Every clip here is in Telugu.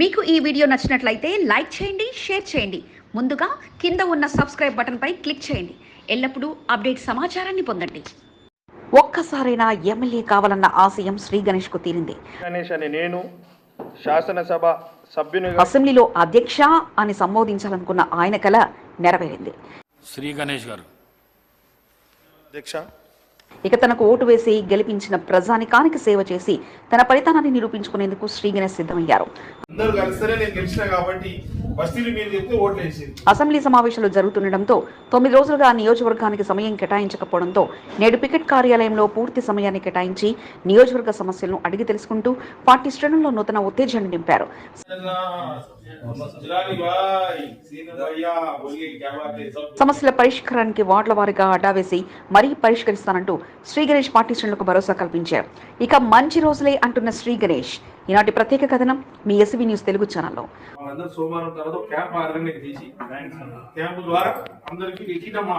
మీకు ఈ వీడియో నచ్చినట్లయితే లైక్ చేయండి షేర్ చేయండి. ముందుగా కింద ఉన్న సబ్స్క్రైబ్ బటన్పై క్లిక్ చేయండి. ఎల్లప్పుడూ అప్డేట్ సమాచారాన్ని పొందండి. ఒక్కసారైనా ఎమ్మెల్యే కావాలన్న ఆశయం శ్రీ గణేష్కు తీరింది. గణేష్ అని నేను శాసనసభ సభ్యునిగా అసెంబ్లీలో అధ్యక్ష అని సంబోధించాలనుకున్న ఆయన కల నెరవేరింది. శ్రీ గణేష్ గారు. అధ్యక్ష. ఇక తనకు ఓటు వేసి గెలిపించిన ప్రజానికానికి సేవ చేసి తన ఫలితాన్ని నిరూపించుకునేందుకు శ్రీగణేష్ సిద్ధమయ్యారు. అసెంబ్లీ సమావేశాలు జరుగుతుండటంతో తొమ్మిది రోజులుగా నియోజకవర్గానికి సమయం కేటాయించకపోవడంతో నేడు పికెట్ కార్యాలయంలో పూర్తి సమయాన్ని కేటాయించి నియోజకవర్గ సమస్యలను అడిగి తెలుసుకుంటూ పార్టీ శ్రేణుల్లో నూతన ఉత్తేజాన్ని నింపారు. సమస్యల పరిష్కారానికి వార్డుల వారిగా అడ్డావేసి మరీ పరిష్కరిస్తానంటూ శ్రీ గణేష్ పార్టీ శ్రేణులకు భరోసా కల్పించారు. ఇక మంచి రోజులే అంటున్న శ్రీ గణేష్. ఈనాటి ప్రత్యేక కథనం మీ ఎస్వీ న్యూస్ తెలుగు ఛానల్లో. మనందరూ సోమవారం తర్వాత ఒక క్యాంప్ ఆర్గనైజ్ చేసి క్యాంప్ ద్వారా అందరికి ఎక్కిటమ్మా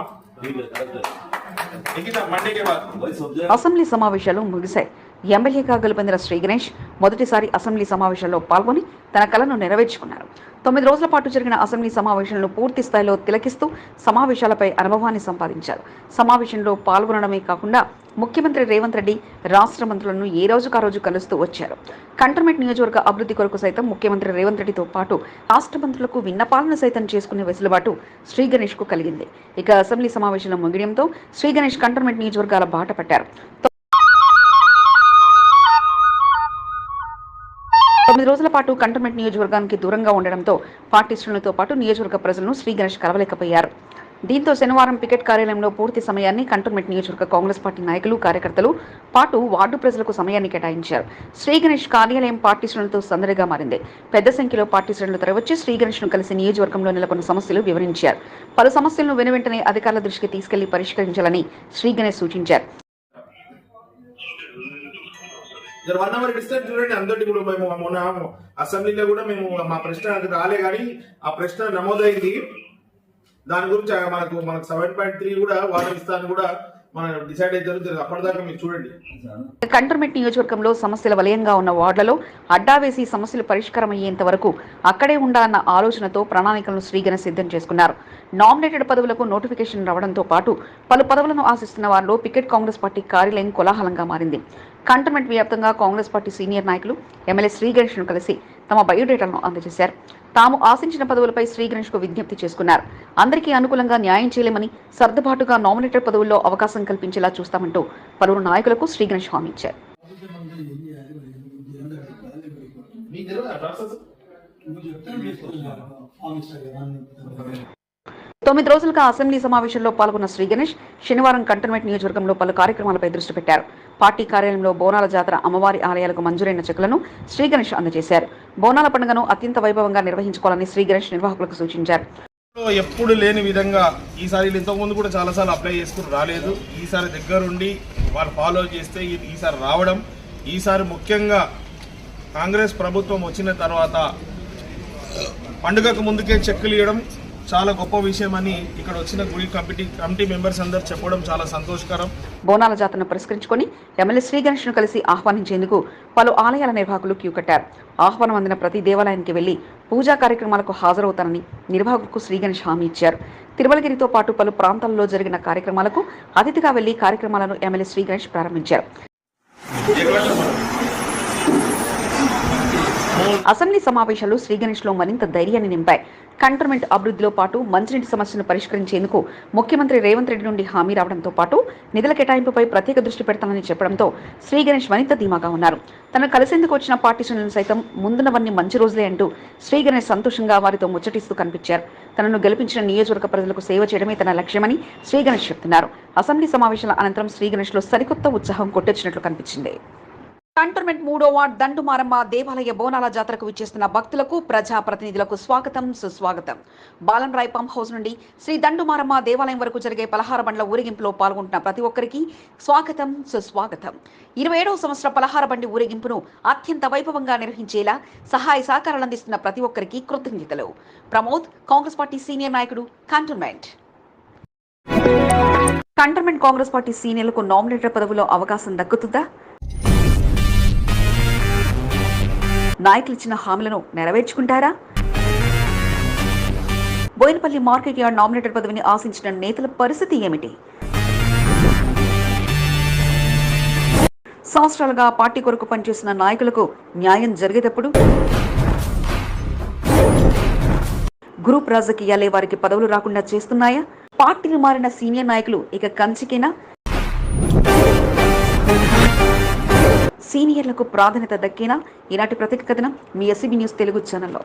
ఎక్కిట మండేకే బాద్ అసెంబ్లీ సమావేశాలు ముగిశాయి. ఎమ్మెల్యేగా గెలుపొందిన శ్రీ గణేష్ మొదటిసారి అసెంబ్లీ సమావేశాల్లో పాల్గొని తన కలను నెరవేర్చుకున్నారు. తొమ్మిది రోజుల పాటు జరిగిన అసెంబ్లీ సమావేశాలను పూర్తి స్థాయిలో తిలకిస్తూ సమావేశాలపై అనుభవాన్ని సంపాదించారు. సమావేశంలో పాల్గొనడమే కాకుండా ముఖ్యమంత్రి రేవంత్ రెడ్డి రాష్ట్ర మంత్రులను ఏ రోజుకా రోజు కలుస్తూ వచ్చారు. కంటర్మెంట్ నియోజకవర్గ అభివృద్ధి కొరకు సైతం ముఖ్యమంత్రి రేవంత్ రెడ్డితో పాటు రాష్ట్ర మంత్రులకు విన్నపాలను సైతం చేసుకునే వెసులుబాటు శ్రీ గణేష్కు కలిగింది. ఇక అసెంబ్లీ సమావేశంలో ముగియడంతో శ్రీ గణేష్ కంటర్మెంట్ నియోజకవర్గాల బాట పట్టారు. తొమ్మిది రోజుల పాటు కంటోన్మెంట్ నియోజకవర్గానికి దూరంగా ఉండడంతో పార్టీ శ్రేణులతో పాటు నియోజకవర్గ ప్రజలను శ్రీ గణేష్ కలవలేకపోయారు. దీంతో శనివారం పికెట్ కార్యాలయంలో పూర్తి సమయాన్ని కంటోన్మెంట్ నియోజకవర్గ కాంగ్రెస్ పార్టీ నాయకులు కార్యకర్తలు పాటు వార్డు ప్రజలకు సమయాన్ని కేటాయించారు. శ్రీ గణేష్ కార్యాలయం పార్టీ శ్రేణులతో సందడిగా మారింది. పెద్ద సంఖ్యలో పార్టీ శ్రేణులు తరవచ్చి శ్రీ గణేష్ను కలిసి నియోజకవర్గంలో నెలకొన్న సమస్యలు వివరించారు. పలు సమస్యలను వెనువెంటనే అధికారుల దృష్టికి తీసుకెళ్ళి పరిష్కరించాలని శ్రీ గణేష్ సూచించారు. జర వన్ అవర్ డిస్టెన్స్ చూడండి అందరికి కూడా మేము మొన్న అసెంబ్లీలో కూడా మేము మా ప్రశ్న అది రాలే కానీ ఆ ప్రశ్న నమోదైంది. దాని గురించి మనకు మనకు సెవెన్ పాయింట్ త్రీ కూడా వాళ్ళు ఇస్తాను కూడా మనం నియోజకవర్గంలో సమస్యల వలయంగా ఉన్న వార్డులలో అడ్డా వేసి సమస్యలు పరిష్కారం అయ్యేంత వరకు అక్కడే ఉండాలన్న ఆలోచనతో ప్రణాళికలను శ్రీగణ సిద్ధం చేసుకున్నారు. నామినేటెడ్ పదవులకు నోటిఫికేషన్ రావడంతో పాటు పలు పదవులను ఆశిస్తున్న వారిలో పికెట్ కాంగ్రెస్ పార్టీ కార్యాలయం కోలాహలంగా మారింది. కంటోన్మెంట్ వ్యాప్తంగా కాంగ్రెస్ పార్టీ సీనియర్ నాయకులు ఎమ్మెల్యే శ్రీ గణేష్ను కలిసి తమ బయోడేటాను అందజేశారు. తాము ఆశించిన పదవులపై శ్రీ గణేష్కు విజ్ఞప్తి చేసుకున్నారు. అందరికీ అనుకూలంగా న్యాయం చేయలేమని సర్దుబాటుగా నామినేటెడ్ పదవుల్లో అవకాశం కల్పించేలా చూస్తామంటూ పలువురు నాయకులకు శ్రీ గణేష్ హామీ ఇచ్చారు మీకు తెలియదు ఆ ప్రాసెస్ తొమ్మిది రోజులుగా అసెంబ్లీ సమావేశంలో పాల్గొన్న శ్రీ గణేష్ శనివారం కంటోన్మెంట్ నియోజకవర్గంలో పలు కార్యక్రమాలపై దృష్టి పెట్టారు. పార్టీ కార్యాలయంలో బోనాల జాతర అమ్మవారి ఆలయాలకు మంజూరైన చెక్కులను శ్రీ గణేష్ అందజేశారు. బోనాల పండుగను అత్యంత వైభవంగా నిర్వహించుకోవాలని శ్రీ గణేష్ నిర్వాహకులకు సూచించారు. ఎప్పుడు లేని విధంగా ఈసారి వీళ్ళు ఇంతకుముందు కూడా చాలాసార్లు అప్లై చేసుకుని రాలేదు. ఈసారి దగ్గరుండి వాళ్ళు ఫాలో చేస్తే ఈ- ఈసారి రావడం. ఈసారి ముఖ్యంగా కాంగ్రెస్ ప్రభుత్వం వచ్చిన తర్వాత పండుగకు ముందుకే చెక్కులు ఇవ్వడం. చాలా గొప్ప విషయం అని ఇక్కడ వచ్చిన గుడి కమిటీ కమిటీ మెంబర్స్ అందరు చెప్పడం చాలా సంతోషకరం. బోనాల జాతరను పురస్కరించుకొని ఎమ్మెల్యే శ్రీ గణేష్ను కలిసి ఆహ్వానించేందుకు పలు ఆలయాల నిర్వాహకులు క్యూ కట్టారు. ఆహ్వానం అందిన ప్రతి దేవాలయానికి వెళ్ళి పూజా కార్యక్రమాలకు హాజరవుతానని నిర్వాహకులకు శ్రీ గణేష్ హామీ ఇచ్చారు. తిరుమలగిరితో పాటు పలు ప్రాంతాల్లో జరిగిన కార్యక్రమాలకు అతిథిగా వెళ్ళి కార్యక్రమాలను ఎమ్మెల్యే శ్రీ గణేష్ ప్రారంభించారు. అసెంబ్లీ సమావేశాలు శ్రీ గణేష్లో మరింత ధైర్యాన్ని నింపాయి. కంటోన్మెంట్ అభివృద్ధిలో పాటు మంచినీటి సమస్యను పరిష్కరించేందుకు ముఖ్యమంత్రి రేవంత్ రెడ్డి నుండి హామీ రావడంతో పాటు నిధుల కేటాయింపుపై ప్రత్యేక దృష్టి పెడతానని చెప్పడంతో శ్రీ గణేష్ మరింత ధీమాగా ఉన్నారు. తనను కలిసేందుకు వచ్చిన పార్టీ శ్రేణులను సైతం ముందునవన్నీ మంచి రోజులే అంటూ శ్రీ గణేష్ సంతోషంగా వారితో ముచ్చటిస్తూ కనిపించారు. తనను గెలిపించిన నియోజకవర్గ ప్రజలకు సేవ చేయడమే తన లక్ష్యమని శ్రీ గణేష్ చెప్తున్నారు. అసెంబ్లీ సమావేశాల అనంతరం శ్రీ గణేష్లో సరికొత్త ఉత్సాహం కొట్టొచ్చినట్లు కనిపించింది. కంటోన్మెంట్ మూడో వార్డ్ దండుమారమ్మ దేవాలయ బోనాల జాతరకు విచ్చేస్తున్న భక్తులకు ప్రజా ప్రతినిధులకు స్వాగతం సుస్వాగతం. బాలన్రాయ్ పంప్ హౌస్ నుండి శ్రీ దండుమారమ్మ దేవాలయం వరకు జరిగే పలహార బండ్ల ఊరేగింపులో పాల్గొంటున్న ప్రతి ఒక్కరికి స్వాగతం సుస్వాగతం. ఇరవై ఏడవ సంవత్సర పలహార బండి ఊరేగింపును అత్యంత వైభవంగా నిర్వహించేలా సహాయ సహకారాలు అందిస్తున్న ప్రతి ఒక్కరికి కృతజ్ఞతలు. ప్రమోద్ కాంగ్రెస్ పార్టీ సీనియర్ నాయకుడు కంటోన్మెంట్. కంటోన్మెంట్ కాంగ్రెస్ పార్టీ సీనియర్లకు నామినేటర్ పదవిలో అవకాశం దక్కుతుందా? నాయకులు ఇచ్చిన హామీలను నెరవేర్చుకుంటారా? బోయినపల్లి మార్కెట్ యార్డ్ నామినేటెడ్ పదవిని ఆశించిన నేతల పరిస్థితి ఏమిటి? సంవత్సరాలుగా పార్టీ కొరకు పనిచేసిన నాయకులకు న్యాయం జరిగేటప్పుడు? గ్రూప్ రాజకీయాలే వారికి పదవులు రాకుండా చేస్తున్నాయా? పార్టీలు మారిన సీనియర్ నాయకులు ఇక కంచికేనా? సీనియర్లకు ప్రాధాన్యత దక్కేనా ఈనాటి ప్రత్యేక కథనం మీ ఎస్సీబీ న్యూస్ తెలుగు ఛానల్లో.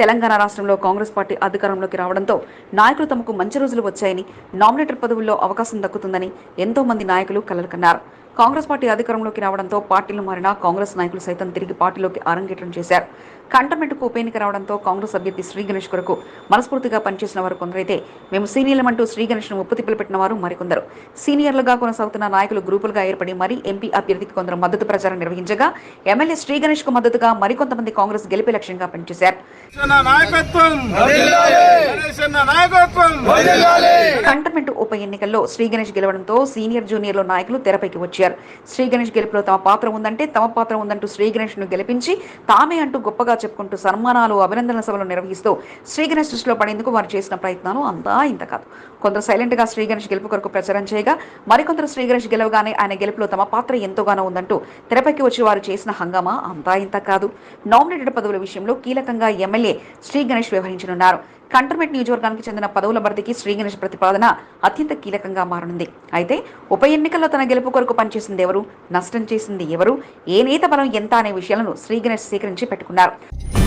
తెలంగాణ రాష్ట్రంలో కాంగ్రెస్ పార్టీ అధికారంలోకి రావడంతో నాయకులు తమకు మంచి రోజులు వచ్చాయని నామినేటర్ పదవుల్లో అవకాశం దక్కుతుందని ఎంతో మంది నాయకులు కలలు కన్నారు. కాంగ్రెస్ పార్టీ అధికారంలోకి రావడంతో పార్టీలు మారిన కాంగ్రెస్ నాయకులు సైతం తిరిగి పార్టీలోకి అరంగేట్రం చేశారు. కంటమెంట్కు ఉప ఎన్నిక రావడంతో కాంగ్రెస్ అభ్యర్థి శ్రీ గణేష్ కొరకు మనస్ఫూర్తిగా పనిచేసిన వారు కొందరైతే మేము సీనియర్లమంటూ శ్రీ గణేష్ను ముప్పు పెట్టిన వారు మరికొందరు. సీనియర్లుగా కొనసాగుతున్న నాయకులు గ్రూపులుగా ఏర్పడి మరీ ఎంపీ అభ్యర్థికి కొందరు మద్దతు ప్రచారం నిర్వహించగా ఎమ్మెల్యే శ్రీ గణేష్కు మద్దతుగా మరికొంతమంది కాంగ్రెస్ గెలిపే లక్ష్యంగా పనిచేశారు. కంటమెంట్ ఉప ఎన్నికల్లో శ్రీ గణేష్ గెలవడంతో సీనియర్ జూనియర్లు నాయకులు తెరపైకి వచ్చారు. శ్రీ గణేష్ గెలుపులో తమ పాత్ర ఉందంటే తమ పాత్ర ఉందంటూ శ్రీ గణేష్ను గెలిపించి తామే అంటూ గొప్పగా చెప్పుకుంటూ సన్మానాలు అభినందన సభలు నిర్వహిస్తూ శ్రీ గణేష్ దృష్టిలో పడేందుకు వారు చేసిన ప్రయత్నాలు అంతా ఇంత కాదు. కొందరు సైలెంట్గా శ్రీ గణేష్ గెలుపు కొరకు ప్రచారం చేయగా మరికొందరు శ్రీ గణేష్ గెలవగానే ఆయన గెలుపులో తమ పాత్ర ఎంతోగానో ఉందంటూ తెరపైకి వచ్చి వారు చేసిన హంగామా అంతా ఇంత కాదు. నామినేటెడ్ పదవుల విషయంలో కీలకంగా ఎమ్మెల్యే శ్రీ గణేష్ వ్యవహరించనున్నారు. కంటర్మెంట్ నియోజకవర్గానికి చెందిన పదవుల భర్తీకి శ్రీగణేష్ ప్రతిపాదన అత్యంత కీలకంగా మారనుంది. అయితే ఉప ఎన్నికల్లో తన గెలుపు కొరకు పనిచేసింది ఎవరు? నష్టం చేసింది ఎవరు? ఏ నేత బలం ఎంత అనే విషయాలను శ్రీగణేష్ సేకరించి స్వీకరించి పెట్టుకున్నారు.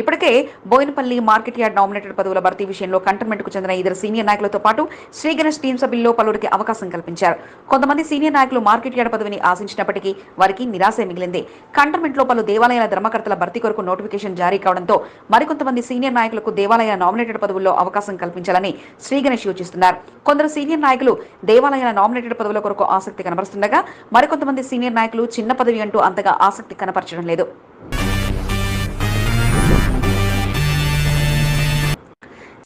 ఇప్పటికే బోయినపల్లి మార్కెట్ యార్డ్ నామినేటెడ్ పదవుల భర్తీ విషయంలో కంటోన్మెంట్కు చెందిన ఇద్దరు సీనియర్ నాయకులతో పాటు శ్రీ గణేష్ టీం సభ్యుల్లో పలువురికి అవకాశం కల్పించారు. కొంతమంది సీనియర్ నాయకులు మార్కెట్ యార్డ్ పదవిని ఆశించినప్పటికీ వారికి నిరాశ మిగిలింది. కంటోన్మెంట్లో పలు దేవాలయాల ధర్మకర్తల భర్తీ కొరకు నోటిఫికేషన్ జారీ కావడంతో మరికొంతమంది సీనియర్ నాయకులకు దేవాలయ నామినేటెడ్ పదవుల్లో అవకాశం కల్పించాలని శ్రీ గణేష్ యోచిస్తున్నారు. కొందరు సీనియర్ నాయకులు దేవాలయాల నామినేటెడ్ పదవుల కొరకు ఆసక్తి కనబరుస్తుండగా మరికొంతమంది సీనియర్ నాయకులు చిన్న పదవి అంటూ అంతగా ఆసక్తి కనపరచడం లేదు.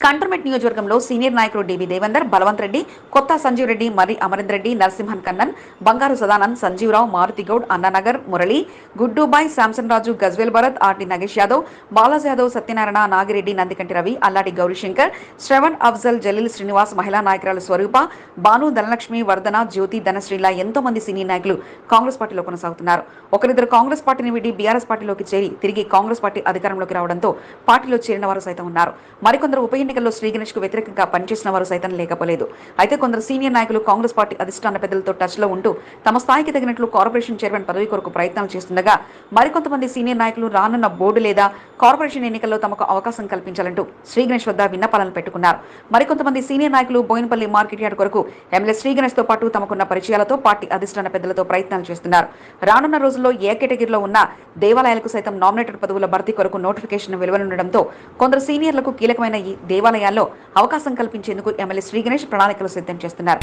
కంటర్మెంట్ నియోజకవర్గంలో సీనియర్ నాయకులు డివి దేవేందర్ బలవంత్ రెడ్డి కొత్త సంజీవ్ రెడ్డి మరి అమరేందర్ రెడ్డి నరసింహన్ కన్నన్ బంగారు సదానంద్ సంజీవరావు మారుతిగౌడ్ అన్నానగర్ మురళి గుడ్డుబాయ్ శాంసన్ రాజు గజ్వేల్ భరత్ ఆర్టి నగేష్ యాదవ్ బాలాజ్ యాదవ్ సత్యనారాయణ నాగిరెడ్డి నందికంటి రవి అల్లాడి గౌరీశంకర్ శ్రవణ్ అఫ్జల్ జలీల్ శ్రీనివాస్ మహిళా నాయకురాలు స్వరూప భాను ధనలక్ష్మి వర్ధన జ్యోతి ధనశ్రీలా ఎంతో మంది సీనియర్ నాయకులు కాంగ్రెస్ పార్టీలో కొనసాగుతున్నారు. ఒకరిద్దరు కాంగ్రెస్ పార్టీని విడి బీఆర్ఎస్ పార్టీలోకి చేరి తిరిగి కాంగ్రెస్ పార్టీ అధికారంలోకి రావడంతో పార్టీలో చేరిన వారు సైతం ఉన్నారు. మరికొందరు ఉప ఎన్నికల్లో శ్రీ కు వ్యతిరేకంగా పనిచేసిన వారు సైతం లేకపోలేదు. అయితే కొందరు సీనియర్ నాయకులు కాంగ్రెస్ పార్టీ అధిష్టాన పెద్దలతో టచ్లో ఉంటూ తమ స్థాయికి తగినట్లు కార్పొరేషన్ చైర్మన్ పదవి కొరకు ప్రయత్నాలు చేస్తుండగా మరికొంతమంది సీనియర్ నాయకులు రానున్న బోర్డు లేదా కార్పొరేషన్ ఎన్నికల్లో తమకు అవకాశం కల్పించాలంటూ శ్రీగణేష్ వద్ద విన్నపాలను పెట్టుకున్నారు. మరికొంతమంది సీనియర్ నాయకులు బోయినపల్లి మార్కెట్ యార్డ్ కొరకు ఎమ్మెల్యే శ్రీ గణేష్తో పాటు తమకున్న పరిచయాలతో పార్టీ అధిష్టాన పెద్దలతో ప్రయత్నాలు చేస్తున్నారు. రానున్న రోజుల్లో ఏ కేటగిరీలో ఉన్న దేవాలయాలకు సైతం నామినేటెడ్ పదవుల భర్తీ కొరకు నోటిఫికేషన్ వెలువనుండడంతో కొందరు సీనియర్లకు కీలకమైన ఈ దేవాలయాల్లో అవకాశం కల్పించేందుకు ఎమ్మెల్యే శ్రీ గణేష్ ప్రణాళికలు సిద్ధం చేస్తున్నారు.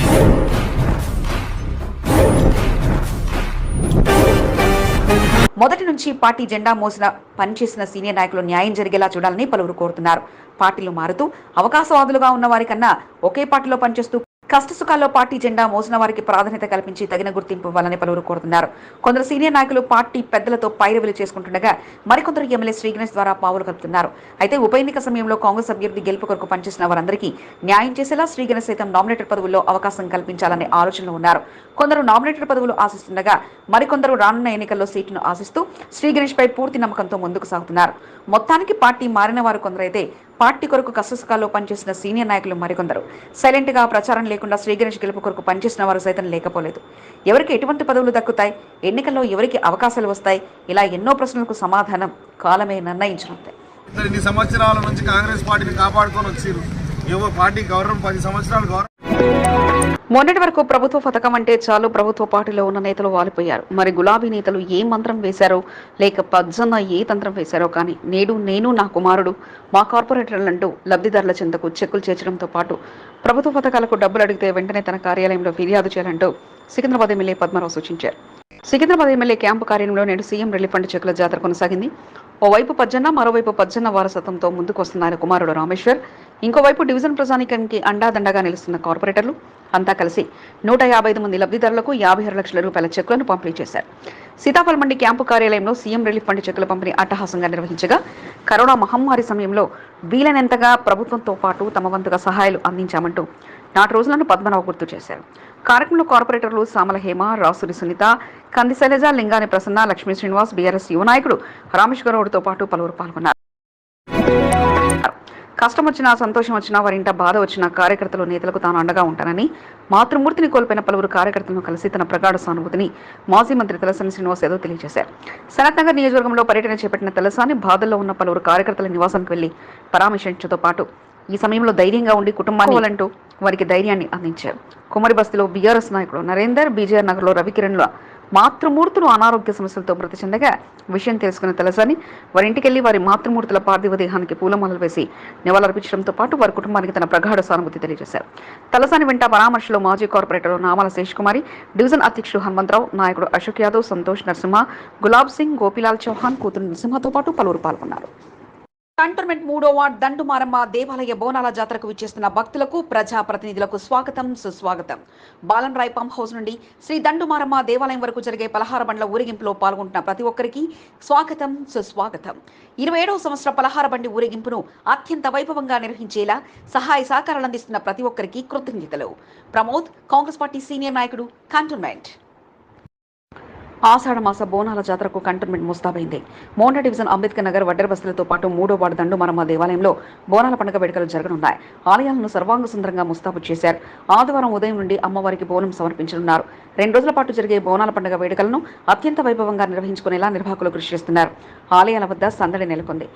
మొదటి నుంచి పార్టీ జెండా మోసిన పనిచేసిన సీనియర్ నాయకులు న్యాయం జరిగేలా చూడాలని పలువురు కోరుతున్నారు. పార్టీలు మారుతూ అవకాశవాదులుగా ఉన్న వారికన్నా ఒకే పార్టీలో పనిచేస్తూ కష్టసుఖాల్లో పార్టీ జెండా మోసిన వారికి ప్రాధాన్యత కల్పించి తగిన గుర్తింపు ఇవ్వాలని పలువురు కోరుతున్నారు. కొందరు సీనియర్ నాయకులు పార్టీ పెద్దలతో పైరవిలు చేసుకుంటుండగా మరికొందరు ఎమ్మెల్యే శ్రీ గణేష్ ద్వారా పావులు కలుపుతున్నారు. అయితే ఉప ఎన్నిక సమయంలో కాంగ్రెస్ అభ్యర్థి గెలుపు కొరకు పనిచేసిన వారందరికీ న్యాయం చేసేలా శ్రీగణేష్ సైతం నామినేటెడ్ పదవుల్లో అవకాశం కల్పించాలనే ఆలోచనలో ఉన్నారు. కొందరు నామినేటెడ్ పదవులు ఆశిస్తుండగా మరికొందరు రానున్న ఎన్నికల్లో సీటును ఆశిస్తూ శ్రీగణేష్ పై పూర్తి నమ్మకంతో ముందుకు సాగుతున్నారు. మొత్తానికి పార్టీ మారిన వారు కొందరైతే పార్టీ కొరకు కష్టసుఖాల్లో పనిచేసిన సీనియర్ నాయకులు మరికొందరు. సైలెంట్గా ప్రచారం లేకుండా శ్రీగణేష్ గెలుపు కొరకు పనిచేసిన వారు సైతం లేకపోలేదు. ఎవరికి ఎటువంటి పదవులు దక్కుతాయి? ఎన్నికల్లో ఎవరికి అవకాశాలు వస్తాయి? ఇలా ఎన్నో ప్రశ్నలకు సమాధానం కాలమే నిర్ణయించనుంది. ఇన్ని సంవత్సరాల నుంచి కాంగ్రెస్ పార్టీని కాపాడుకొని వచ్చిర్రు. ఏవో పార్టీ గౌరవం పది సంవత్సరాలు గౌరవం మొన్నటి వరకు ప్రభుత్వ పథకం అంటే చాలు. ప్రభుత్వ పార్టీలో ఉన్న నేతలు వాలిపోయారు. మరి గులాబీ నేతలు ఏ మంత్రం వేశారో లేక పజ్జన్న ఏ తంత్రం వేశారో కానీ నేడు నేను నా కుమారుడు మా కార్పొరేటర్లంటూ లబ్ధిదారుల చెంతకు చెక్కులు చేర్చడంతో పాటు ప్రభుత్వ పథకాలకు డబ్బులు అడిగితే వెంటనే తన కార్యాలయంలో ఫిర్యాదు చేయాలంటూ సికింద్రాబాద్ ఎమ్మెల్యే పద్మరావు సూచించారు. సికింద్రాబాద్ ఎమ్మెల్యే క్యాంపు కార్యంలో నేడు సీఎం రిలీఫ్ ఫండ్ చెక్కుల జాతర కొనసాగింది. ఓవైపు పజ్జన్న మరోవైపు పజ్జన్న వారసత్వంతో ముందుకు వస్తున్న ఆయన కుమారుడు రామేశ్వర్ ఇంకోవైపు డివిజన్ ప్రజానికానికి అండాదండగా నిలుస్తున్న కార్పొరేటర్లు అంతా కలిసి నూట యాభై ఐదు మంది లబ్ధిదారులకు యాభై ఆరు లక్షల రూపాయల చెక్కులను పంపిణీ చేశారు. సీతాఫల్ మండి క్యాంపు కార్యాలయంలో సీఎం రిలీఫ్ ఫండ్ చెక్కుల పంపిణీ అట్టహాసంగా నిర్వహించగా కరోనా మహమ్మారి సమయంలో వీలైనంతగా ప్రభుత్వంతో పాటు తమ వంతుగా సహాయాలు అందించామంటూ నాటి రోజులను పద్మనాభ గుర్తు చేశారు. కార్యక్రమంలో కార్పొరేటర్లు సామల హేమ రాసురి సునీత కంది శైలజ లింగాని ప్రసన్న లక్ష్మీ శ్రీనివాస్ బీఆర్ఎస్ యువ నాయకుడు రామేశ్వర పాటు పలువురు పాల్గొన్నారు. కష్టం వచ్చినా సంతోషం వచ్చినా వారింట బాధ వచ్చినా కార్యకర్తలు నేతలకు తాను అండగా ఉంటానని మాతృమూర్తిని కోల్పోయిన పలువురు కార్యకర్తలను కలిసి తన ప్రగాఢ సానుభూతిని మాజీ మంత్రి తలసాని శ్రీనివాస్ యాదవ్ తెలియజేశారు. సనత్ నగర్ నియోజకవర్గంలో పర్యటన చేపట్టిన తలసాని బాధల్లో ఉన్న పలువురు కార్యకర్తల నివాసానికి వెళ్ళి పరామర్శించడంతో పాటు ఈ సమయంలో ధైర్యంగా ఉండి కుటుంబాన్ని అంటూ వారికి ధైర్యాన్ని అందించారు. కుమరి బస్తీలో బీఆర్ఎస్ నాయకుడు నరేందర్ బీజేఆర్ నగర్లో రవికిరణ్ల మాతృమూర్తులు అనారోగ్య సమస్యలతో మృతి చెందగా విషయం తెలుసుకున్న తలసాని వారి ఇంటికెళ్ళి వారి మాతృమూర్తుల పార్థివ దేహానికి పూలమాలలు వేసి నివాళులర్పించడంతో పాటు వారి కుటుంబానికి తన ప్రగాఢ సానుభూతి తెలియజేశారు. తలసాని వెంట పరామర్శలో మాజీ కార్పొరేటర్ నామాల శేష్ కుమారి డివిజన్ అధ్యక్షుడు హనుమంతరావు నాయకుడు అశోక్ యాదవ్ సంతోష్ నరసింహ గులాబ్ సింగ్ గోపిలాల్ చౌహాన్ కూతురు నరసింహతో పాటు పలువురు పాల్గొన్నారు. కంటోన్మెంట్ మూడో వార్డ్ దండుమారమ్మ దేవాలయ బోనాల జాతరకు విచ్చేస్తున్న భక్తులకు ప్రజా ప్రతినిధులకు స్వాగతం సుస్వాగతం. బాలన్ రాయ్ పంప్ హౌస్ నుండి శ్రీ దండుమారమ్మ దేవాలయం వరకు జరిగే పలహార బండ్ల ఊరేగింపులో పాల్గొంటున్న ప్రతి ఒక్కరికి స్వాగతం సుస్వాగతం. ఇరవై ఏడవ సంవత్సర పలహార బండి ఊరేగింపును అత్యంత వైభవంగా నిర్వహించేలా సహాయ సహకారాలు అందిస్తున్న ప్రతి ఒక్కరికి కృతజ్ఞతలు. ప్రమోద్ కాంగ్రెస్ పార్టీ సీనియర్ నాయకుడు కంటోన్మెంట్. ఆషాఢమాస బోనాల జాతరకు కంటోన్మెంట్ ముస్తాబైంది. మోండా డివిజన్ అంబేద్కర్ నగర్ వడ్డెర బస్తీలతో పాటు మూడో వార్డు దండుమరమ్మ దేవాలయంలో బోనాల పండుగ వేడుకలు జరగనున్నాయి. ఆలయాలను సర్వాంగ సుందరంగా ముస్తాబు చేశారు. ఆదివారం ఉదయం నుండి అమ్మవారికి బోనం సమర్పించనున్నారు. రెండు రోజుల పాటు జరిగే బోనాల పండుగ వేడుకలను అత్యంత వైభవంగా నిర్వహించుకునేలా నిర్వాహకులు కృషి చేస్తున్నారు. ఆలయాల వద్ద సందడి నెలకొంది.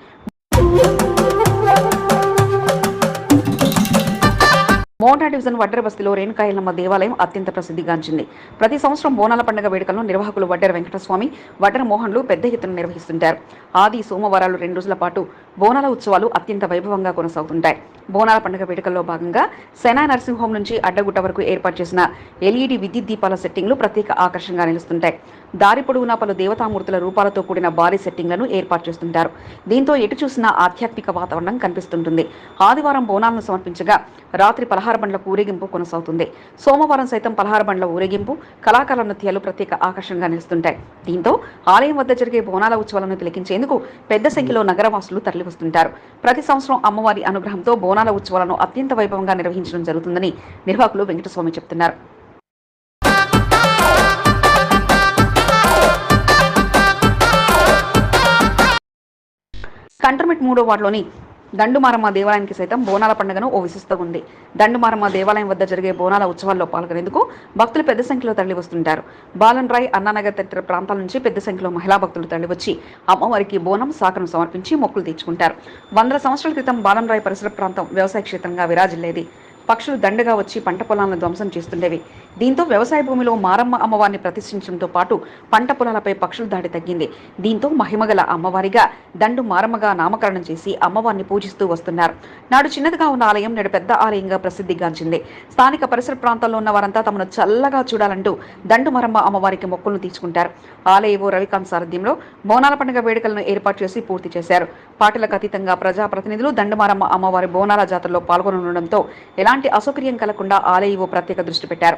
మోండా డివిజన్ వడ్డెర బస్తీలో రేణుకాయలమ్మ దేవాలయం అత్యంత ప్రసిద్ధిగాంచింది. ప్రతి సంవత్సరం బోనాల పండుగ వేడుకలను నిర్వాహకులు వడ్డెర వెంకటస్వామి వడ్డెర మోహన్లు పెద్ద ఎత్తున నిర్వహిస్తుంటారు. ఆది సోమవారాలు రెండు రోజుల పాటు బోనాల ఉత్సవాలు అత్యంత వైభవంగా కొనసాగుతుంటాయి. బోనాల పండుగ వేడుకల్లో భాగంగా సెనా నర్సింగ్ హోమ్ నుంచి అడ్డగుట్ట వరకు ఏర్పాటు చేసిన ఎల్ఈడి విద్యుత్ దీపాల సెట్టింగ్లు ప్రత్యేక ఆకర్షణగా నిలుస్తుంటాయి. దారి పొడవునా పలు దేవతామూర్తుల రూపాలతో కూడిన భారీ సెట్టింగ్లను ఏర్పాటు చేస్తుంటారు. దీంతో ఎటు చూసినా ఆధ్యాత్మిక వాతావరణం కనిపిస్తుంటుంది. ఆదివారం బోనాలను సమర్పించగా రాత్రి పలహార బండ్ల ఊరేగింపు కొనసాగుతుంది. సోమవారం సైతం పలహార బండ్ల ఊరేగింపు కళాకారుల నృత్యాలు ప్రత్యేక ఆకర్షణగా నిలుస్తుంటాయి. దీంతో ఆలయం వద్ద జరిగే బోనాల ఉత్సవాలను తిలకించేందుకు పెద్ద సంఖ్యలో నగరవాసులు తరలివస్తుంటారు. ప్రతి సంవత్సరం అమ్మవారి అనుగ్రహంతో బోనాల ఉత్సవాలను అత్యంత వైభవంగా నిర్వహించడం జరుగుతుందని నిర్వాహకులు వెంకటస్వామి చెప్తున్నారు. కంటర్మెంట్ మూడో వార్డులోని దండుమారమ్మ దేవాలయానికి సైతం బోనాల పండుగను ఓ విశిష్టత ఉంది. దండుమారమ్మ దేవాలయం వద్ద జరిగే బోనాల ఉత్సవాల్లో పాల్గొనేందుకు భక్తులు పెద్ద సంఖ్యలో తరలి వస్తుంటారు. బాలన్రాయ్ అన్నానగర్ తదితర ప్రాంతాల నుంచి పెద్ద సంఖ్యలో మహిళా భక్తులు తరలివచ్చి అమ్మవారికి బోనం సాకరం సమర్పించి మొక్కులు తీర్చుకుంటారు. వందల సంవత్సరాల క్రితం బాలన్రాయ్ పరిసర ప్రాంతం వ్యవసాయ క్షేత్రంగా విరాజిల్లేది. పక్షులు దండగా వచ్చి పంట పొలాలను ధ్వంసం చేస్తుండేవి. దీంతో వ్యవసాయ భూమిలో మారమ్మ అమ్మవారిని ప్రతిష్ఠించడంతో పాటు పంట పొలాలపై పక్షుల దాడి తగ్గింది. దీంతో మహిమగల అమ్మవారిగా దండు మారమ్మగా నామకరణం చేసి అమ్మవారిని పూజిస్తూ వస్తున్నారు. నాడు చిన్నదిగా ఉన్న ఆలయం నేడు పెద్ద ఆలయంగా ప్రసిద్ధిగాంచింది. స్థానిక పరిసర ప్రాంతాల్లో ఉన్న వారంతా తమను చల్లగా చూడాలంటూ దండు మారమ్మ అమ్మవారికి మొక్కులను తీసుకుంటారు ఆలయవో రవికాంత్ సారథ్యంలో బోనాల పండుగ వేడుకలను ఏర్పాటు చేసి పూర్తి చేశారు. పాటలకు అతీతంగా ప్రజాప్రతినిధులు దండుమారమ్మ అమ్మవారి బోనాల జాతరలో పాల్గొనడంతో ఎలా ఎలాంటి అసౌకర్యం కలగకుండా ఆలయవో ప్రత్యేక దృష్టి పెట్టారు.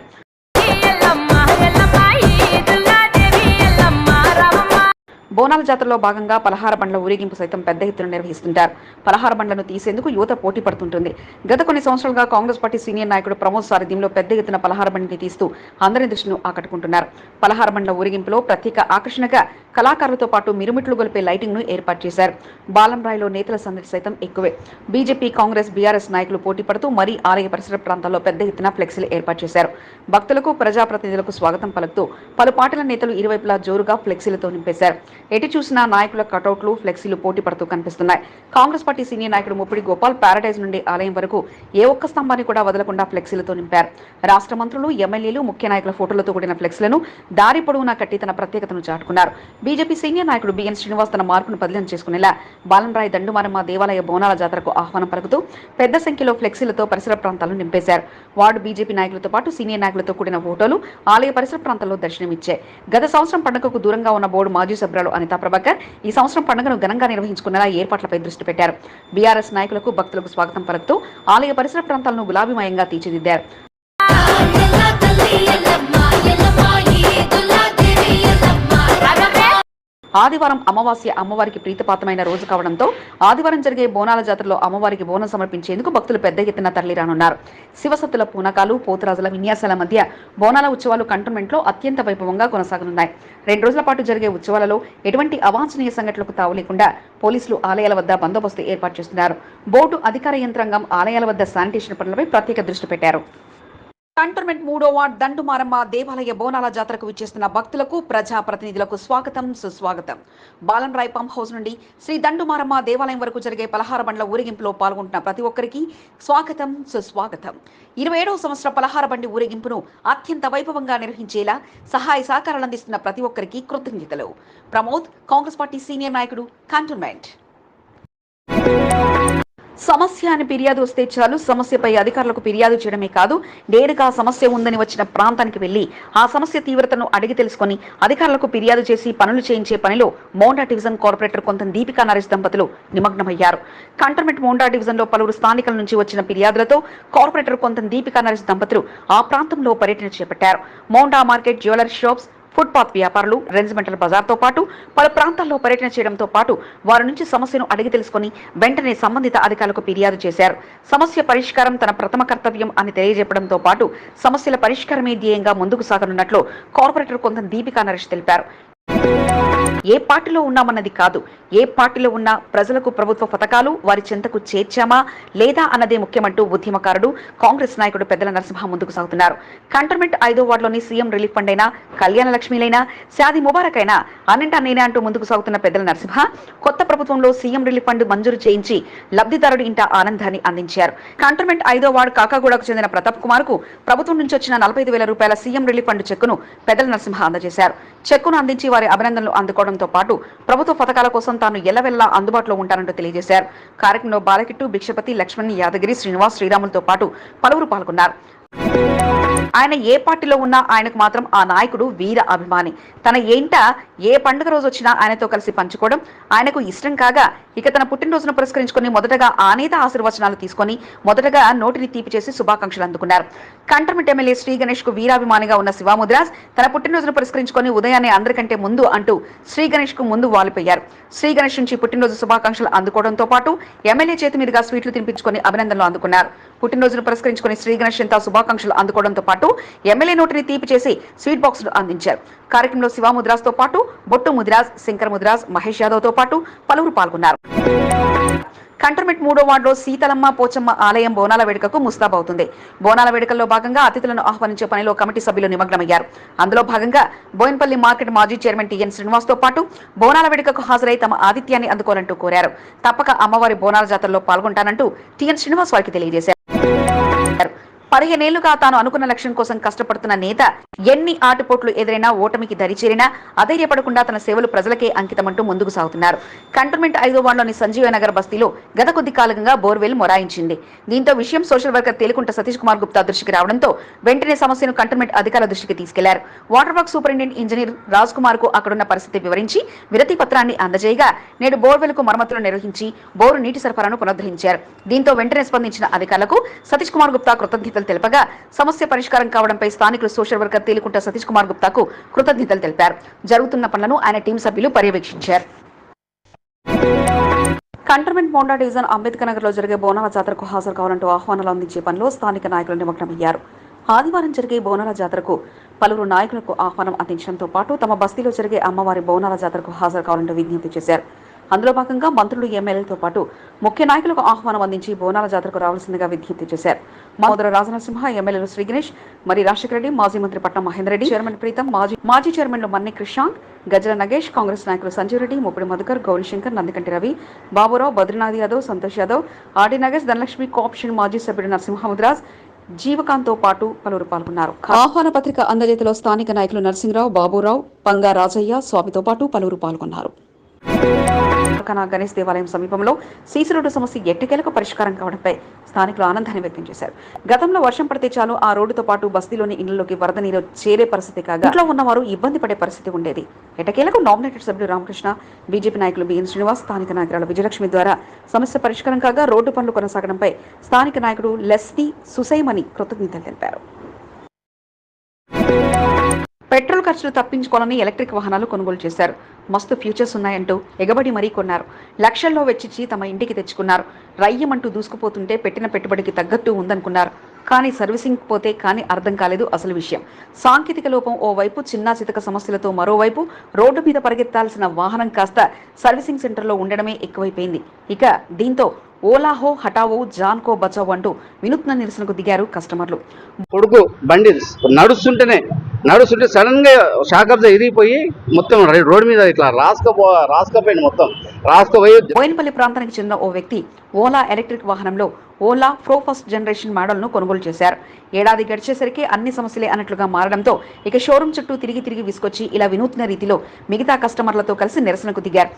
బోనాల జాతరలో భాగంగా పలహార బండ్ల ఊరేగింపు సైతం పెద్ద ఎత్తున నిర్వహిస్తుంటారు. పలహార బండ్లను తీసేందుకు యువత పోటీ పడుతుంటుంది. గత కొన్ని సంవత్సరాలుగా కాంగ్రెస్ పార్టీ సీనియర్ నాయకుడు ప్రమోద్ సారథ్యంలో పెద్ద ఎత్తున పలహార బండిని తీస్తూ అందరి దృష్టిని ఆకట్టుకుంటున్నారు. పలహార బండ్ల ఊరేగింపులో ప్రత్యేక ఆకర్షణగా కళాకారులతో పాటు మిరుమిట్లు గొలిపే లైటింగ్ను ఏర్పాటు చేశారు. బాలంరాయిలో నేతల సందడి సైతం ఎక్కువే. బీజేపీ కాంగ్రెస్ బీఆర్ఎస్ నాయకులు పోటీ పడుతూ మరీ ఆలయ పరిసర ప్రాంతాల్లో పెద్ద ఎత్తున ఫ్లెక్సీలు ఏర్పాటు చేశారు. భక్తులకు ప్రజాప్రతినిధులకు స్వాగతం పలుకుతూ పలు పార్టీల నేతలు ఇరువైపులా జోరుగా ఫ్లెక్సీలతో నింపేశారు. ఎటు చూసినా నాయకుల కటౌట్లు ఫ్లెక్సీలు పోటీ పడుతూ కనిపిస్తున్నాయి. కాంగ్రెస్ పార్టీ సీనియర్ నాయకుడు ముప్పిడి గోపాల్ పారడైజ్ నుండి ఆలయం వరకు ఏ ఒక్క స్తంభాన్ని కూడా వదలకుండా ఫ్లెక్సీలతో నింపారు. రాష్ట్ర మంత్రులు ఎమ్మెల్యేలు ముఖ్య నాయకుల ఫోటోలతో కూడిన ఫ్లెక్సీలను దారి పొడవునా కట్టి తన ప్రత్యేకతను చాటుకున్నారు. బీజేపీ సీనియర్ నాయకుడు బిఎన్ శ్రీనివాస్ తన మార్పును బదిలీ చేసుకునేలా బాలంరాయ్ దండుమారమ్మ దేవాలయ బోనాల జాతరకు ఆహ్వానం పలుకుతూ పెద్ద సంఖ్యలో ఫ్లెక్సీలతో పరిసర ప్రాంతాలను నింపేశారు. వార్డు బీజేపీ నాయకులతో పాటు సీనియర్ నాయకులతో కూడిన ఫోటోలు ఆలయ పరిసర ప్రాంతాల్లో దర్శనమిచ్చాయి. గత సంవత్సరం పండుగకు దూరంగా ఉన్న బోర్డు మాజీ సభ్యురాలు అనితా ప్రభాకర్ ఈ సంవత్సరం పండుగను ఘనంగా నిర్వహించుకునేలా ఏర్పాట్లపై దృష్టి పెట్టారు. బీఆర్ఎస్ నాయకులకు భక్తులకు స్వాగతం పలుకుతూ ఆలయ పరిసర ప్రాంతాలను గులాబీమయంగా తీర్చిదిద్దారు. ఆదివారం అమావాస్య అమ్మవారికి ప్రీతిపాతమైన రోజు కావడంతో ఆదివారం జరిగే బోనాల జాతరలో అమ్మవారికి బోనం సమర్పించేందుకు భక్తులు పెద్ద ఎత్తున తరలిరానున్నారు. శివసత్తుల పూనకాలు పోతురాజుల విన్యాసాల మధ్య బోనాల ఉత్సవాలు కంటోన్మెంట్లో అత్యంత వైభవంగా కొనసాగనున్నాయి రెండు రోజుల పాటు జరిగే ఉత్సవాలలో ఎటువంటి అవాంఛనీయ సంఘటనలకు తావు లేకుండా పోలీసులు ఆలయాల వద్ద బందోబస్తు ఏర్పాటు చేస్తున్నారు. బోర్డు అధికార యంత్రాంగం ఆలయాల వద్ద శానిటేషన్ పనులపై ప్రత్యేక దృష్టి పెట్టారు. కంటోన్మెంట్ మూడో వార్డ్ దండుమారమ్మ దేవాలయ బోనాల జాతరకు విచ్చేస్తున్న భక్తులకు ప్రజా ప్రతినిధులకు స్వాగతం సుస్వాగతం. బాలంరాయ్ పంప్ హౌస్ నుండి శ్రీ దండుమారమ్మ దేవాలయం వరకు జరిగే పలహార బండ్ల ఊరేగింపులో పాల్గొంటున్న ప్రతి ఒక్కరికి స్వాగతం సుస్వాగతం. ఇరవై ఏడవ సంవత్సర పలహార బండి ఊరేగింపును అత్యంత వైభవంగా నిర్వహించేలా సహాయ సహకారాలు అందిస్తున్న ప్రతి ఒక్కరికి కృతజ్ఞతలు. ప్రమోద్ కాంగ్రెస్ పార్టీ సీనియర్ నాయకుడు కంటోన్మెంట్. సమస్య అని ఫిర్యాదు వస్తే చాలు. సమస్యపై అధికారులకు ఫిర్యాదు చేయడమే కాదు నేరుగా సమస్య ఉందని వచ్చిన ప్రాంతానికి వెళ్ళి ఆ సమస్య తీవ్రతను అడిగి తెలుసుకొని అధికారులకు ఫిర్యాదు చేసి పనులు చేయించే పనిలో మోండా డివిజన్ కార్పొరేటర్ కొంత దీపికా నరేష్ దంపతులు నిమగ్నమయ్యారు. కంటర్మెంట్ మోండా డివిజన్లో పలువురు స్థానికుల నుంచి వచ్చిన ఫిర్యాదులతో కార్పొరేటర్ కొంత దీపికా నరేష్ దంపతులు ఆ ప్రాంతంలో పర్యటన చేపట్టారు. Monda market jewellery shops footpath వ్యాపారులు రెంజ్మెంటల్ బజార్తో పాటు పలు ప్రాంతాల్లో పర్యటన చేయడంతో పాటు వారి నుంచి సమస్యను అడిగి తెలుసుకుని వెంటనే సంబంధిత అధికారులకు ఫిర్యాదు చేశారు. సమస్య పరిష్కారం తన ప్రథమ కర్తవ్యం అని తెలియజెప్పడంతో పాటు సమస్యల పరిష్కారమే ధ్యేయంగా ముందుకు సాగనున్నట్లు కార్పొరేటర్ కొంత దీపికా నరేష్ తెలిపారు. ఏ పార్టీలో ఉన్నామన్నది కాదు. ఏ పార్టీలో ఉన్నా ప్రజలకు ప్రభుత్వ పథకాలు వారి చెంతకు చేర్చామా లేదా అన్నదే ముఖ్యమంటూ ఉద్యమకారుడు కాంగ్రెస్ నాయకుడు పెద్దల నరసింహ ముందుకు సాగుతున్నారు. కంటోన్మెంట్ ఐదో వార్డులోని సీఎం రిలీఫ్ ఫండ్ అయినా కళ్యాణ లక్ష్మిలైనా శాది ముబారక్ అయినా అన్నింటా నేనే అంటూ ముందుకు సాగుతున్న పెద్దల నరసింహ కొత్త ప్రభుత్వంలో సీఎం రిలీఫ్ ఫండ్ మంజూరు చేయించి లబ్ధిదారుడి ఇంట ఆనందాన్ని అందించారు. కంటోన్మెంట్ ఐదో వార్డు కాకాగూడకు చెందిన ప్రతాప్ కుమార్కు ప్రభుత్వం నుంచి వచ్చిన నలభై ఐదు వేల రూపాయల సీఎం రిలీఫ్ ఫండ్ చెక్కును పెద్దల నరసింహ అందజేశారు. చెక్కును అందించి వారి అభినందనలు అందుకోవడంతో పాటు ప్రభుత్వ పథకాల కోసం తాను ఎల్లవెల్లా అందుబాటులో ఉంటానంటూ తెలియజేశారు. కార్యక్రమంలో బాలకిట్టు భిక్షపతి లక్ష్మణ్ యాదగిరి శ్రీనివాస్ శ్రీరాములతో పాటు పలువురు పాల్గొన్నారు. ఆయన ఏ పార్టీలో ఉన్నా ఆయనకు మాత్రం ఆ నాయకుడు వీర అభిమాని. తన ఏంట ఏ పండుగ రోజు వచ్చినా ఆయనతో కలిసి పంచుకోవడం ఆయనకు ఇష్టం కాగా ఇక తన పుట్టినరోజును పురస్కరించుకొని మొదటగా ఆ నేత ఆశీర్వచనాలు తీసుకొని మొదటగా నోటిని తీపి చేసి శుభాకాంక్షలు అందుకున్నారు. కంటర్మిట్ ఎమ్మెల్యే శ్రీ గణేష్కు వీరాభిమానిగా ఉన్న శివాముద్రాస్ తన పుట్టినరోజును పురస్కరించుకొని ఉదయాన్నే అందరికంటే ముందు అంటూ శ్రీ గణేష్కు ముందు వాలిపోయారు. శ్రీ గణేష్ నుంచి పుట్టినరోజు శుభాకాంక్షలు అందుకోవడంతో పాటు ఎమ్మెల్యే చేతి మీదుగా స్వీట్లు తినిపించుకొని అభినందనలు అందుకున్నారు. పుట్టినరోజును పురస్కరించుకుని శ్రీ గణేష్ ఎంత శుభాకాంక్షలు అందుకోవడంతో పాటు ఎమ్మెల్యే నోటిని తీపి చేసి స్వీట్ బాక్స్ అందించారు. కార్యక్రమంలో శివ ముద్రాజ్తో పాటు బొట్టు ముదిరాజ్ శంకర్ ముదిరాజ్ మహేష్ యాదవ్తో పాటు పలువురు పాల్గొన్నారు. కంటర్మెంట్ మూడో వార్డులో సీతలమ్మ పోచమ్మ ఆలయం బోనాల వేడుకకు ముస్తాబవుతుంది బోనాల వేడుకల్లో భాగంగా అతిథులను ఆహ్వానించే పనిలో కమిటీ సభ్యులు నిమగ్నమయ్యారు. అందులో భాగంగా బోయిన్పల్లి మార్కెట్ మాజీ చైర్మన్ టిఎన్ శ్రీనివాస్తో పాటు బోనాల వేడుకకు హాజరై తమ ఆతిథ్యాన్ని అందుకోవాలంటూ కోరారు. తప్పక అమ్మవారి బోనాల జాతరలో పాల్గొంటానంటూ టిఎన్ శ్రీనివాస్ వారికి తెలియజేశారు. పదిహేనేళ్ళుగా తాను అనుకున్న లక్ష్యం కోసం కష్టపడుతున్న నేత ఎన్ని ఆటుపోట్లు ఎదురైనా ఓటమికి దరిచేరినా అధైర్యపడకుండా తన సేవలు ప్రజలకే అంకితమంటూ ముందుకు సాగుతున్నారు. కంటోన్మెంట్ ఐదో వార్డులోని సంజీవ నగర్ బస్తీలో గత కొద్ది కాలంగా బోర్వెల్ మొరాయించింది. దీంతో విషయం సోషల్ వర్కర్ తేలికుంట సతీష్ కుమార్ గుప్తా దృష్టికి రావడంతో వెంటనే సమస్యను కంటోన్మెంట్ అధికారుల దృష్టికి తీసుకెళ్ళారు. Water work superintendent engineer Raj కుమార్కు అక్కడున్న పరిస్థితి వివరించి విరతి పత్రాన్ని అందజేయగా నేడు బోర్వెల్కు మరమ్మతులు నిర్వహించి బోరు నీటి సరఫరాను పునరుద్ధరించారు దీంతో వెంటనే స్పందించిన అధికారులకు సతీష్ కుమార్ గుప్తా కృతజ్ఞతలు తెలపగా సమస్య పరిష్కారం కావడంపై స్థానికులు సోషల్ వర్కర్ తేలికుంట సతీష్ కుమార్ గుప్తాకు కృతజ్ఞతలు తెలిపారు. జరుగుతున్న పనులను ఆయన టీం సభ్యులు పర్యవేక్షించారు. కంటర్మెంట్ మోండా డివిజన్ అంబేద్కర్ నగర్లో జరిగే బోనాల జాతరకు హాజరు కావాలంటూ ఆహ్వానాలు అందించే పనిలో స్థానిక నాయకులు నిమగ్నమయ్యారు. ఆదివారం జరిగే బోనాల జాతరకు పలువురు నాయకులకు ఆహ్వానం అందించడంతో పాటు తమ బస్తీలో జరిగే అమ్మవారి బోనాల జాతరకు హాజరు కావాలంటూ విజ్ఞప్తి చేశారు. అందులో భాగంగా మంత్రులు ఎమ్మెల్యేలతో పాటు ముఖ్య నాయకులకు ఆహ్వానం అందించి బోనాల జాతరకు రావాల్సిందిగా విజ్ఞప్తి చేశారు. మోదర రాజనరసింహ ఎమ్మెల్యేలు శ్రీ గణేష్ మరి రాజశేఖర రెడ్డి మాజీ మంత్రి పట్నం మహేందర్ రెడ్డి చైర్మన్ ప్రీతం మాజీ మాజీ చైర్మన్లు మన్ని కృషాంక్ గజల నగేష్ కాంగ్రెస్ నాయకులు సంజీవ్ రెడ్డి ముప్పిడి మధుకర్ గౌరీశంకర్ నందికంటి రవి బాబురావు బద్రీనాథ్ యాదవ్ సంతోష్ యాదవ్ ఆర్డీ నగేష్ ధనలక్ష్మి కోఆప్షన్ మాజీ సభ్యుడు నరసింహముద్రాజ్ జీవకాంత్తో పాటు పలువురు పాల్గొన్నారు. ఆహ్వాన పత్రిక అందజేతలో స్థానిక నాయకులు నరసింహరావు బాబురావు పంగా రాజయ్య స్వామితో పాటు పలువురు పాల్గొన్నారు. పక్కన గణేష్ దేవాలయం సమీపంలో సీసీ రోడ్డు సమస్య ఎట్టకేలకు పరిష్కారం కావడంపై స్థానికులు ఆనందాన్ని వ్యక్తం చేశారు. గతంలో వర్షం పడితే చాలు ఆ రోడ్డుతో పాటు బస్తీలోని ఇళ్ళలోకి వరద నీరు చేరే పరిస్థితి కాగా ఇంట్లో ఉన్నవారు ఇబ్బంది పడే పరిస్థితి ఉండేది. ఎట్టకేలకు నామినేటెడ్ సభ్యులు రామకృష్ణ బీజేపీ నాయకులు బిఎన్ శ్రీనివాస్ స్థానిక నాయకురాలు విజయలక్ష్మి ద్వారా సమస్య పరిష్కారం కాగా రోడ్డు పనులు కొనసాగడంపై స్థానిక నాయకుడు లెస్నీ సుసైమని కృతజ్ఞతలు తెలిపారు. పెట్రోల్ ఖర్చులు తప్పించుకోవాలని ఎలక్ట్రిక్ వాహనాలు కొనుగోలు చేశారు. మస్తు ఫ్యూచర్స్ ఉన్నాయంటూ ఎగబడి మరీ కొన్నారు. లక్షల్లో వెచ్చిచ్చి తమ ఇంటికి తెచ్చుకున్నారు. రయ్యమంటూ దూసుకుపోతుంటే పెట్టిన పెట్టుబడికి తగ్గట్టు ఉందనుకున్నారు. కానీ సర్వీసింగ్ పోతే కానీ అర్థం కాలేదు అసలు విషయం. సాంకేతిక లోపం ఓవైపు చిన్న చితక సమస్యలతో మరోవైపు రోడ్డు మీద పరిగెత్తాల్సిన వాహనం కాస్త సర్వీసింగ్ సెంటర్లో ఉండడమే ఎక్కువైపోయింది. ఇక దీంతో ఓలాహో హటావో జాన్కో బచావో అంటూ వినూత్న నిరసనకు దిగారు కస్టమర్లు. కొడుకు బండి నడుస్తుంటేనే నడుస్తుంటే సడన్గా షాక్ అబ్జా ఇరిగిపోయి మొత్తం రోడ్డు మీద ఇట్లా రాసుకపో రాసుకపోయింది మొత్తం. రాసుకపోయి బోయినపల్లి ప్రాంతానికి చెందిన ఓ వ్యక్తి ఓలా ఎలక్ట్రిక్ వాహనంలో ఓలా ప్రో ఫస్ట్ జనరేషన్ మోడల్ను కొనుగోలు చేశారు. ఏడాది గడిచేసరికి అన్ని సమస్యలే అన్నట్లుగా మారడంతో ఇక షోరూం చుట్టూ తిరిగి తిరిగి విసుకొచ్చి ఇలా వినూత్న రీతిలో మిగతా కస్టమర్లతో కలిసి నిరసనకు దిగారు.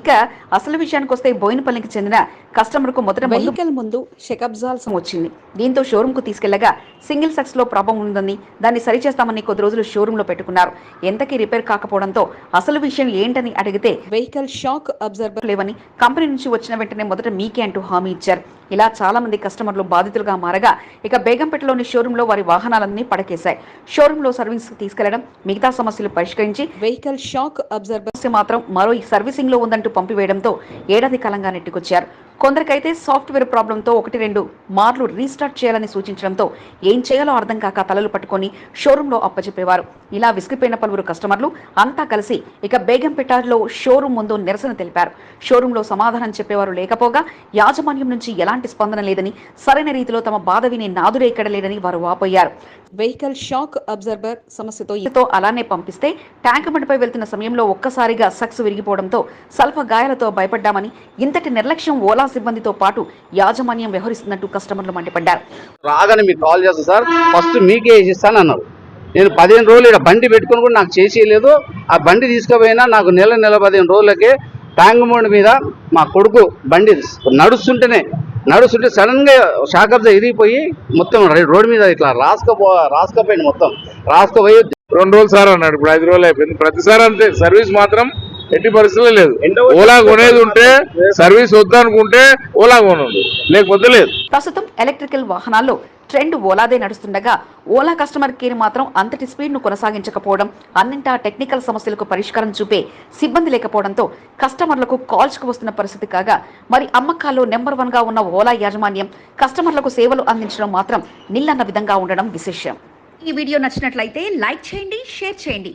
ఇక అసలు విషయానికి వస్తే బోయినపల్లికి చెందిన కస్టమర్కు మొదట వెహికల్ ముందు షెకబ్జాల్సం వచ్చింది. దీంతో షోరూమ్కు తీసుకెళ్ళగా సింగిల్ సెక్స్లో ప్రాబ్లం ఉందని దాన్ని సరిచేస్తామని కొద్ది రోజులు షోరూమ్లో పెట్టుకున్నారు. ఎంతకీ రిపేర్ కాకపోవడంతో అసలు విషయం ఏంటని అడిగితే వెహికల్ షాక్ అబ్జర్వర్ లేవని కంపెనీ నుంచి వచ్చిన వెంటనే మొదట మీకే అంటూ హామీ ఇచ్చారు. ఇలా చాలా మంది కస్టమర్లు బాధితులుగా మారగా ఇక బేగంపేటలోని షోరూంలో వారి వాహనాలన్నీ పడకేశాయి. షోరూంలో సర్వీస్ తీసుకెళ్ళడం మిగతా సమస్యలు పరిష్కరించి వెహికల్ షాక్ అబ్జర్వర్ మాత్రం మరో సర్వీసింగ్లో ఉందంటూ పంపివేయడంతో ఏడాది కాలంగా నెట్టుకొచ్చారు. కొందరికైతే సాఫ్ట్వేర్ ప్రాబ్లంతో ఒకటి రెండు మార్లు రీస్టార్ట్ చేయాలని సూచించడంతో ఏం చేయాలో అర్థం కాక తలలు పట్టుకొని షోరూంలో అప్పచెప్పేవారు. ఇలా విసిగిపోయిన పలువురు కస్టమర్లు అంతా కలిసి ఇక బేగంపేటలో షోరూం ముందు నిరసన తెలిపారు. షోరూంలో సమాధానం చెప్పేవారు లేకపోగా యాజమాన్యం నుంచి ఎలాంటి స్పందన లేదని సరైన రీతిలో తమ బాధ వినే నాదురే ఇక్కడ లేదని వారు వాపోయారు. వెహికల్ షాక్ అబ్జర్వర్ సమస్యతో ఇతో అలానే పంపిస్తే ట్యాంక్ బండిపై వెళ్తున్న సమయంలో ఒక్కసారిగా సక్స్ విరిగిపోవడంతో స్వల్ప గాయాలతో భయపడ్డామని ఇంతటి నిర్లక్ష్యం ఓలా సిబ్బందితో పాటు యాజమాన్యం వ్యవహరిస్తున్నట్టు కస్టమర్లు మండిపడ్డారు. రాగానే మీకు కాల్ చేస్తాను సార్ ఫస్ట్ మీకే వేసిస్తాను అన్నారు. నేను పదిహేను రోజులు ఇక్కడ బండి పెట్టుకుని కూడా నాకు చేసేయలేదు. ఆ బండి తీసుకుపోయినా నాకు నెల నెల పదిహేను రోజులకే ట్యాంక్ మీద మా కొడుకు బండి నడుస్తుంటేనే నడుస్తుంటే సడన్గా షాక్ ఇరిగిపోయి మొత్తం ర- రోడ్డు మీద ఇట్లా రాసుకపో రాసుకపోయింది మొత్తం. రాసుకపోయి రెండు రోజులు సార్ అన్నాడు ఇప్పుడు ఐదు రోజులు అయిపోయింది. ప్రతిసారి అంతే సర్వీస్ మాత్రం ఎట్టి పరిస్థితుల్లో లేదు. ఓలా కొనేది ఉంటే సర్వీస్ వద్దనుకుంటే ఓలా కొనండి. లేకపోతే లేదు. ప్రస్తుతం ఎలక్ట్రికల్ వాహనాల్లో ట్రెండ్ ఓలాదే నడుస్తుండగా ఓలా కస్టమర్ కేర్ మాత్రం అంతటి స్పీడ్ను కొనసాగించకపోవడం అన్నింటా టెక్నికల్ సమస్యలకు పరిష్కారం చూపే సిబ్బంది లేకపోవడంతో కస్టమర్లకు కాల్స్కు వస్తున్న పరిస్థితి కాగా మరి అమ్మకాల్లో నెంబర్ వన్గా ఉన్న ఓలా యాజమాన్యం కస్టమర్లకు సేవలు అందించడం మాత్రం నిల్లన్న విధంగా ఉండడం విశేషం. ఈ వీడియో నచ్చినట్లయితే లైక్ చేయండి షేర్ చేయండి.